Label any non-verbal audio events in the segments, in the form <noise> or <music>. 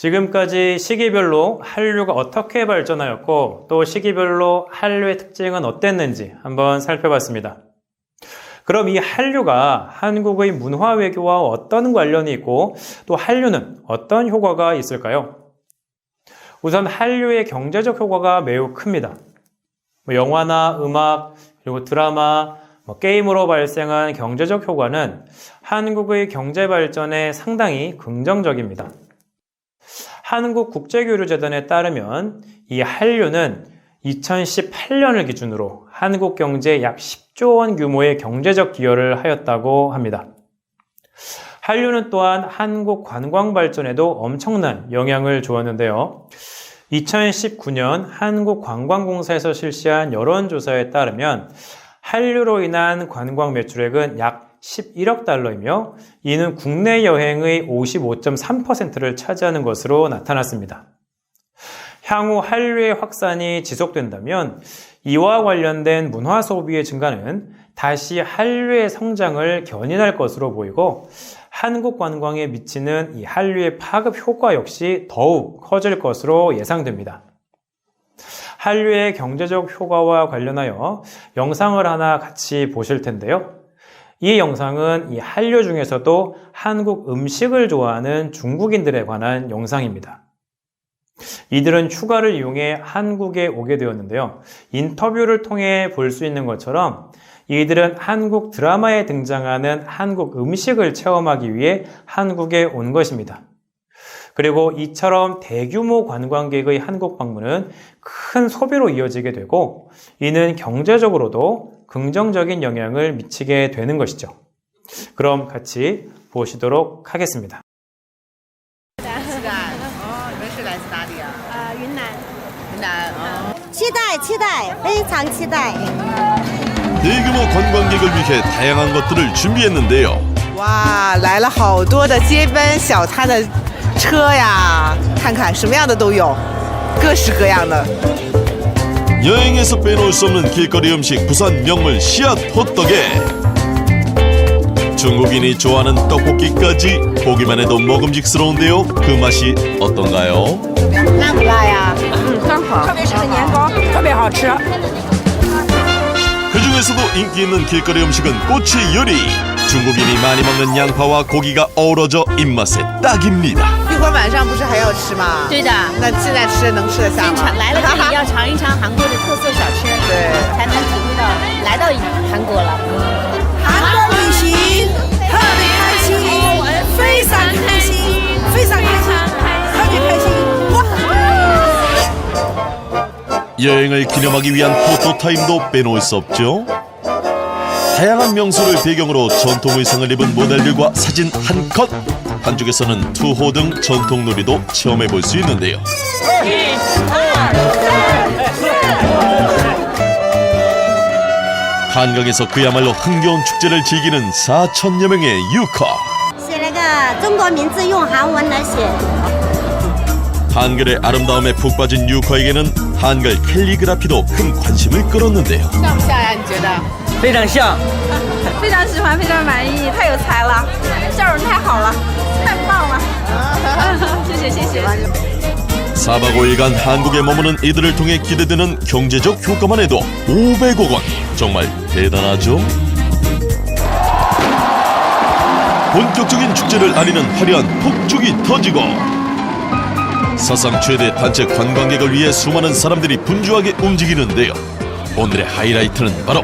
지금까지 시기별로 한류가 어떻게 발전하였고 또 시기별로 한류의 특징은 어땠는지 한번 살펴봤습니다. 그럼 이 한류가 한국의 문화 외교와 어떤 관련이 있고 또 한류는 어떤 효과가 있을까요? 우선 한류의 경제적 효과가 매우 큽니다. 뭐 영화나 음악, 그리고 드라마, 뭐 게임으로 발생한 경제적 효과는 한국의 경제 발전에 상당히 긍정적입니다. 한국국제교류재단에 따르면 이 한류는 2018년을 기준으로 한국 경제에 약 10조 원 규모의 경제적 기여를 하였다고 합니다. 한류는 또한 한국 관광 발전에도 엄청난 영향을 주었는데요. 2019년 한국관광공사에서 실시한 여론조사에 따르면 한류로 인한 관광 매출액은 약 11억 달러이며 이는 국내 여행의 55.3%를 차지하는 것으로 나타났습니다. 향후 한류의 확산이 지속된다면 이와 관련된 문화 소비의 증가는 다시 한류의 성장을 견인할 것으로 보이고 한국 관광에 미치는 이 한류의 파급 효과 역시 더욱 커질 것으로 예상됩니다. 한류의 경제적 효과와 관련하여 영상을 하나 같이 보실 텐데요. 이 영상은 이 한류 중에서도 한국 음식을 좋아하는 중국인들에 관한 영상입니다. 이들은 휴가를 이용해 한국에 오게 되었는데요. 인터뷰를 통해 볼 수 있는 것처럼 이들은 한국 드라마에 등장하는 한국 음식을 체험하기 위해 한국에 온 것입니다. 그리고 이처럼 대규모 관광객의 한국 방문은 큰 소비로 이어지게 되고 이는 경제적으로도 긍정적인 영향을 미치게 되는 것이죠. 그럼 같이 보시도록 하겠습니다. 是的，哦，你们是来自哪里啊？呃，云南。云南，哦。期待，期待，非常期待。 대규모 관광객을 위해 다양한 것들을 준비했는데요. 哇，来了好多的街边小摊的车呀，看看什么样的都有，各式各样的。 여행에서 빼놓을 수 없는 길거리 음식 부산 명물 씨앗 호떡에 중국인이 좋아하는 떡볶이까지 보기만 해도 먹음직스러운데요. 그 맛이 어떤가요? 辣不辣呀？特别是年糕，特别好吃。 그 중에서도 인기 있는 길거리 음식은 꼬치 요리. 중국인이 많이 먹는 양파와 고기가 어우러져 입맛에 딱입니다. 一会儿晚上不是还要吃吗？对的那现在吃能吃得下吗？来了这里要尝一尝韩国的特色小吃，对才能体会到来到韩国了。韩国旅行特别开心，非常开心，非常开心，特别开心。哇！ 여행을 기념하기 위한 포토타임도 빼놓을 수 없죠. 다양한 명소를 배경으로 전통 의상을 입은 모델들과 사진 한 컷. 한쪽에서는 투호 등 전통 놀이도 체험해 볼 수 있는데요. 한강에서 그야말로 흥겨운 축제를 즐기는 4천여 명의 유커. 한글의 아름다움에 푹 빠진 유커에게는 한글 캘리그라피도 큰 관심을 끌었는데요. 像不像呀？你觉得？非常像。非常喜欢，非常满意，太有才了，笑容太好了，太棒了。谢谢谢谢。 <laughs> 4박 5일간 한국에 머무는 이들을 통해 기대되는 경제적 효과만 해도 500억 원. 정말 대단하죠? 본격적인 축제를 알리는 화려한 폭죽이 터지고 사상 최대 단체 관광객을 위해 수많은 사람들이 분주하게 움직이는데요. 오늘의 하이라이트는 바로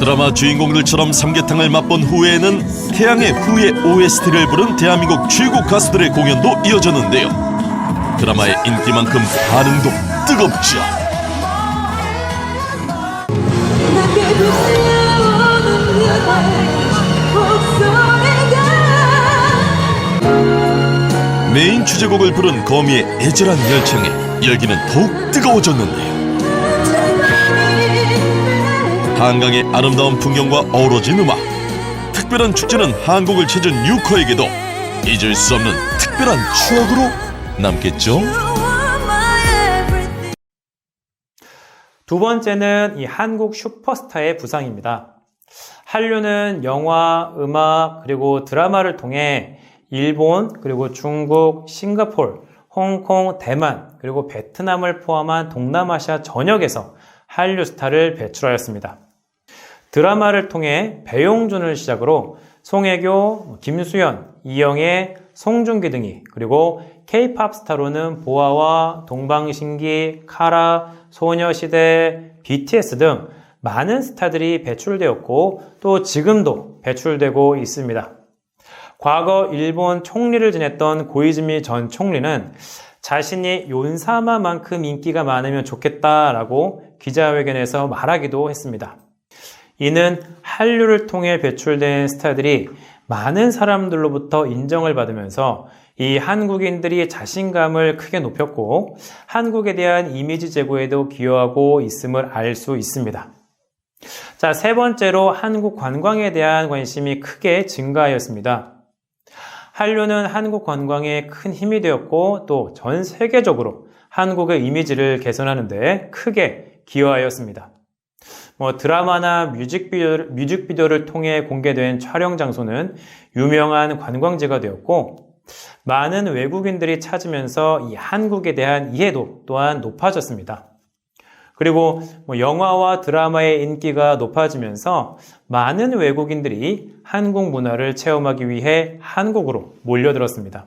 드라마 주인공들처럼 삼계탕을 맛본 후에는 태양의 후예 OST를 부른 대한민국 최고 가수들의 공연도 이어졌는데요. 드라마의 인기만큼 반응도 뜨겁죠. 메인 주제곡을 부른 거미의 애절한 열창에 열기는 더욱 뜨거워졌는데요. 한강의 아름다운 풍경과 어우러진 음악. 특별한 축제는 한국을 찾은 유커에게도 잊을 수 없는 특별한 추억으로 남겠죠? 두 번째는 이 한국 슈퍼스타의 부상입니다. 한류는 영화, 음악, 그리고 드라마를 통해 일본, 그리고 중국, 싱가폴, 홍콩, 대만, 그리고 베트남을 포함한 동남아시아 전역에서 한류 스타를 배출하였습니다. 드라마를 통해 배용준을 시작으로 송혜교, 김수현, 이영애, 송중기 등이 그리고 K-팝 스타로는 보아와 동방신기, 카라, 소녀시대, BTS 등 많은 스타들이 배출되었고 또 지금도 배출되고 있습니다. 과거 일본 총리를 지냈던 고이즈미 전 총리는 자신이 윤사마만큼 인기가 많으면 좋겠다라고 기자회견에서 말하기도 했습니다. 이는 한류를 통해 배출된 스타들이 많은 사람들로부터 인정을 받으면서 이 한국인들이 자신감을 크게 높였고 한국에 대한 이미지 제고에도 기여하고 있음을 알 수 있습니다. 자, 세 번째로 한국 관광에 대한 관심이 크게 증가하였습니다. 한류는 한국 관광에 큰 힘이 되었고 또 전 세계적으로 한국의 이미지를 개선하는데 크게 기여하였습니다. 뭐 드라마나 뮤직비디오를, 뮤직비디오를 통해 공개된 촬영 장소는 유명한 관광지가 되었고 많은 외국인들이 찾으면서 이 한국에 대한 이해도 또한 높아졌습니다. 그리고 뭐 영화와 드라마의 인기가 높아지면서 많은 외국인들이 한국 문화를 체험하기 위해 한국으로 몰려들었습니다.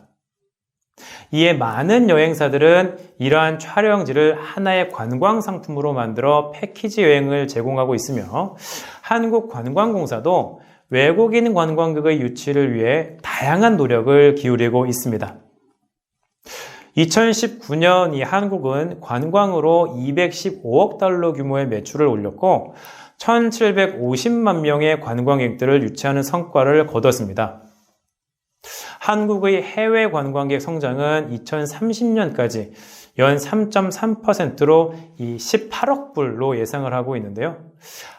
이에 많은 여행사들은 이러한 촬영지를 하나의 관광 상품으로 만들어 패키지 여행을 제공하고 있으며 한국관광공사도 외국인 관광객의 유치를 위해 다양한 노력을 기울이고 있습니다. 2019년 이 한국은 관광으로 215억 달러 규모의 매출을 올렸고 1,750만 명의 관광객들을 유치하는 성과를 거뒀습니다. 한국의 해외 관광객 성장은 2030년까지 연 3.3%로 이 18억 불로 예상을 하고 있는데요.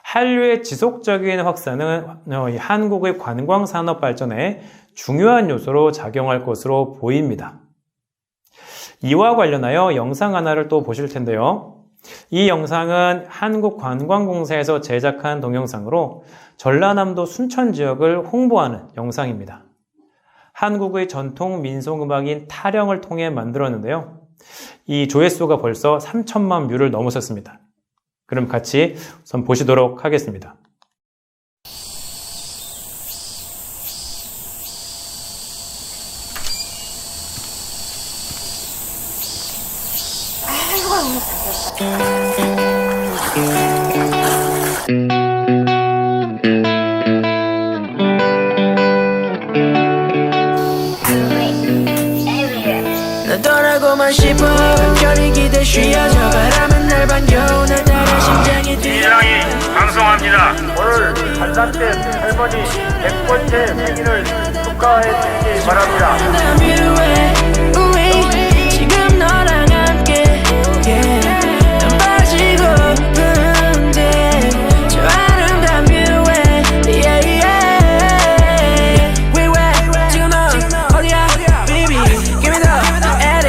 한류의 지속적인 확산은 어, 한국의 관광 산업 발전에 중요한 요소로 작용할 것으로 보입니다. 이와 관련하여 영상 하나를 또 보실 텐데요. 이 영상은 한국관광공사에서 제작한 동영상으로 전라남도 순천 지역을 홍보하는 영상입니다. 한국의 전통 민속음악인 타령을 통해 만들었는데요. 이 조회수가 벌써 3천만 뷰를 넘어섰습니다. 그럼 같이 우선 보시도록 하겠습니다. 할머니 100번째 생일을 축하해 주시기 바랍니다.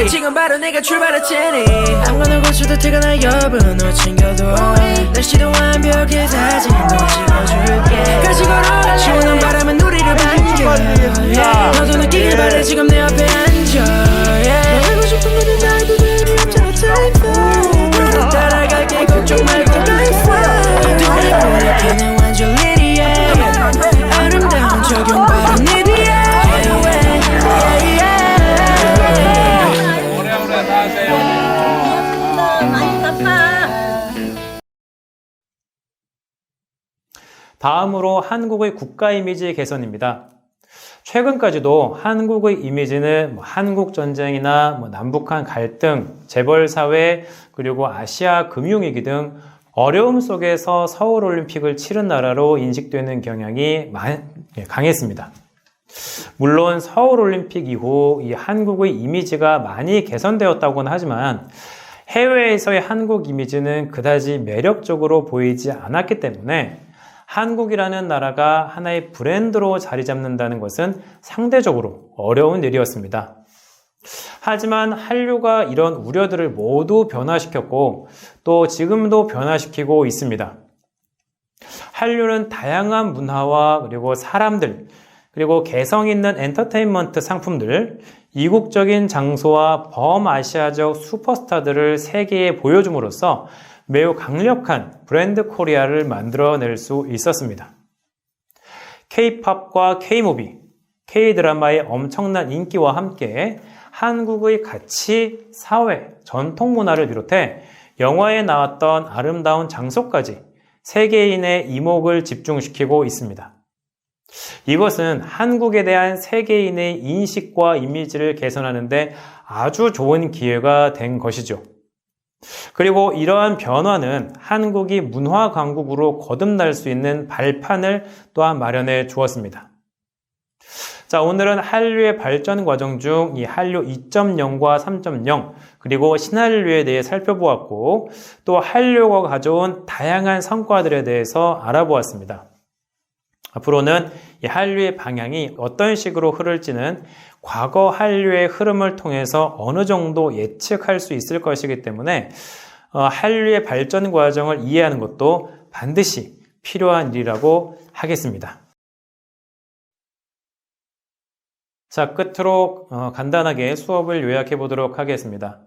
지금 바로 내가 출발할 테니 아무거나 고쳐도 티가 나 여부 너 챙겨도 날씨도 완벽해 사진도 찍어줄게. 같이 걸어가 시원한 바람은 우리를 반겨. yeah. 너도 느끼길 바래 지금 내 앞에 앉아. yeah. 너 하고 싶은 거는 다 그대로 혼자 type 나도 따라갈게. 걱정 말고 다음으로 한국의 국가 이미지 개선입니다. 최근까지도 한국의 이미지는 뭐 한국 전쟁이나 뭐 남북한 갈등, 재벌 사회, 그리고 아시아 금융위기 등 어려움 속에서 서울 올림픽을 치른 나라로 인식되는 경향이 많- 예, 강했습니다. 물론 서울 올림픽 이후 이 한국의 이미지가 많이 개선되었다고는 하지만 해외에서의 한국 이미지는 그다지 매력적으로 보이지 않았기 때문에 한국이라는 나라가 하나의 브랜드로 자리 잡는다는 것은 상대적으로 어려운 일이었습니다. 하지만 한류가 이런 우려들을 모두 변화시켰고 또 지금도 변화시키고 있습니다. 한류는 다양한 문화와 그리고 사람들, 그리고 개성 있는 엔터테인먼트 상품들, 이국적인 장소와 범아시아적 슈퍼스타들을 세계에 보여줌으로써 매우 강력한 브랜드 코리아를 만들어낼 수 있었습니다. K-팝과 K-무비, K-드라마의 엄청난 인기와 함께 한국의 가치, 사회, 전통 문화를 비롯해 영화에 나왔던 아름다운 장소까지 세계인의 이목을 집중시키고 있습니다. 이것은 한국에 대한 세계인의 인식과 이미지를 개선하는데 아주 좋은 기회가 된 것이죠. 그리고 이러한 변화는 한국이 문화 강국으로 거듭날 수 있는 발판을 또한 마련해 주었습니다. 자, 오늘은 한류의 발전 과정 중 이 한류 2.0과 3.0 그리고 신한류에 대해 살펴보았고 또 한류가 가져온 다양한 성과들에 대해서 알아보았습니다. 앞으로는 이 한류의 방향이 어떤 식으로 흐를지는 과거 한류의 흐름을 통해서 어느 정도 예측할 수 있을 것이기 때문에 어, 한류의 발전 과정을 이해하는 것도 반드시 필요한 일이라고 하겠습니다. 자, 끝으로 어, 간단하게 수업을 요약해 보도록 하겠습니다.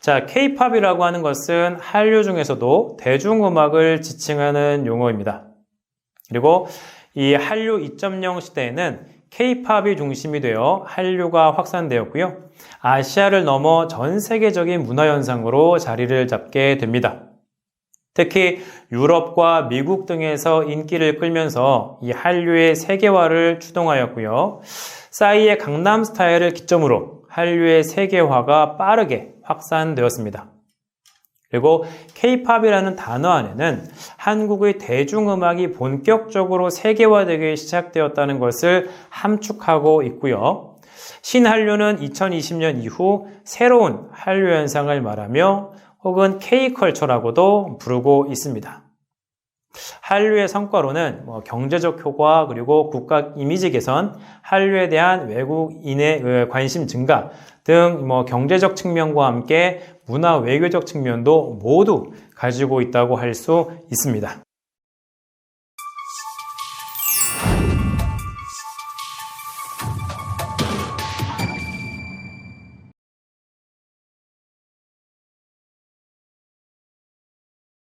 자, K-팝이라고 하는 것은 한류 중에서도 대중음악을 지칭하는 용어입니다. 그리고 이 한류 2.0 시대에는 K-팝이 중심이 되어 한류가 확산되었고요. 아시아를 넘어 전 세계적인 문화 현상으로 자리를 잡게 됩니다. 특히 유럽과 미국 등에서 인기를 끌면서 이 한류의 세계화를 추동하였고요. 싸이의 강남 스타일을 기점으로 한류의 세계화가 빠르게 확산되었습니다. 그리고 K-팝이라는 단어 안에는 한국의 대중음악이 본격적으로 세계화되기 시작되었다는 것을 함축하고 있고요. 신한류는 2020년 이후 새로운 한류 현상을 말하며 혹은 K컬처라고도 부르고 있습니다. 한류의 성과로는 뭐 경제적 효과 그리고 국가 이미지 개선, 한류에 대한 외국인의 관심 증가 등 뭐 경제적 측면과 함께 문화 외교적 측면도 모두 가지고 있다고 할 수 있습니다.